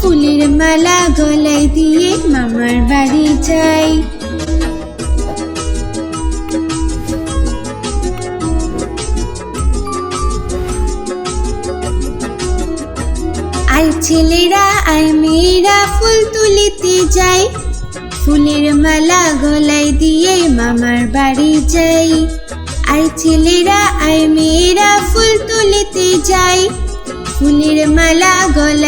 ফুলের মালা গলায় দিয়ে মামার বাড়ি যাই। আই ছেলেরা আই মেয়েরা, ফুল তুলিতে যাই। ফুলের মালা গলায় দিয়ে মামার বাড়ি যাই। আই ছেলেরা আই মেয়েরা, ফুল তুলিতে যাই। ফুলের মালা গলায়